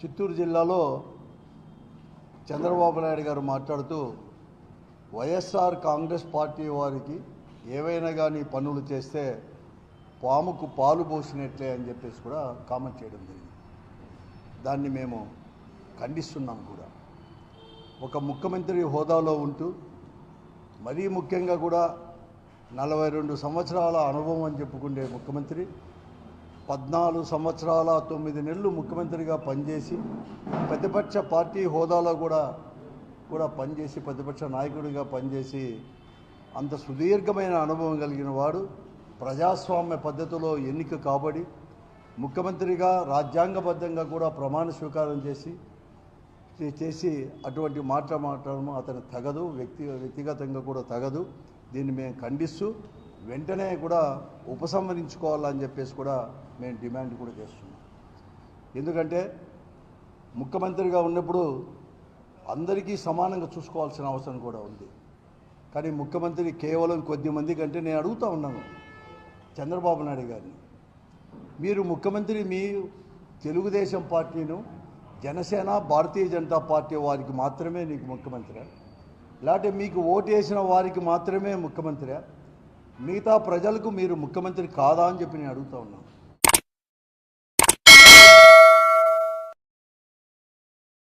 చిత్తూరు జిల్లాలో చంద్రబాబు నాయుడు గారు మాట్లాడుతూ వైఎస్ఆర్ కాంగ్రెస్ పార్టీ వారికి ఏవైనా కానీ పనులు చేస్తే పాముకు పాలు పోసినట్లే అని చెప్పేసి కూడా కామెంట్ చేయడం జరిగింది. దాన్ని మేము ఖండిస్తున్నాం కూడా. ఒక ముఖ్యమంత్రి హోదాలో ఉంటూ మరీ ముఖ్యంగా కూడా నలభై రెండు సంవత్సరాల అనుభవం అని చెప్పుకునే ముఖ్యమంత్రి పద్నాలుగు సంవత్సరాల తొమ్మిది నెలలు ముఖ్యమంత్రిగా పనిచేసి ప్రతిపక్ష పార్టీ హోదాలో కూడా కూడా పనిచేసి ప్రతిపక్ష నాయకుడిగా పనిచేసి అంత సుదీర్ఘమైన అనుభవం కలిగిన వాడు ప్రజాస్వామ్య పద్ధతిలో ఎన్నిక కాబడి ముఖ్యమంత్రిగా రాజ్యాంగబద్ధంగా కూడా ప్రమాణ స్వీకారం చేసి చేసి అటువంటి మాట మాట్లాడడం అతను తగదు వ్యక్తి వ్యక్తిగతంగా కూడా తగదు. దీన్ని మేము ఖండిస్తూ వెంటనే కూడా ఉపసంహరించుకోవాలని చెప్పేసి కూడా మేము డిమాండ్ కూడా చేస్తున్నాం. ఎందుకంటే ముఖ్యమంత్రిగా ఉన్నప్పుడు అందరికీ సమానంగా చూసుకోవాల్సిన అవసరం కూడా ఉంది. కానీ ముఖ్యమంత్రి కేవలం కొద్ది మంది కంటే నేను అడుగుతా ఉన్నాను చంద్రబాబు నాయుడు గారిని. మీరు ముఖ్యమంత్రి మీ తెలుగుదేశం పార్టీను జనసేన భారతీయ జనతా పార్టీ వారికి మాత్రమే నీకు ముఖ్యమంత్రి. లేకపోతే మీకు ఓటేసిన వారికి మాత్రమే ముఖ్యమంత్రి. మిగతా ప్రజలకు మీరు ముఖ్యమంత్రి కాదా అని చెప్పి నేను అడుగుతా ఉన్నాను.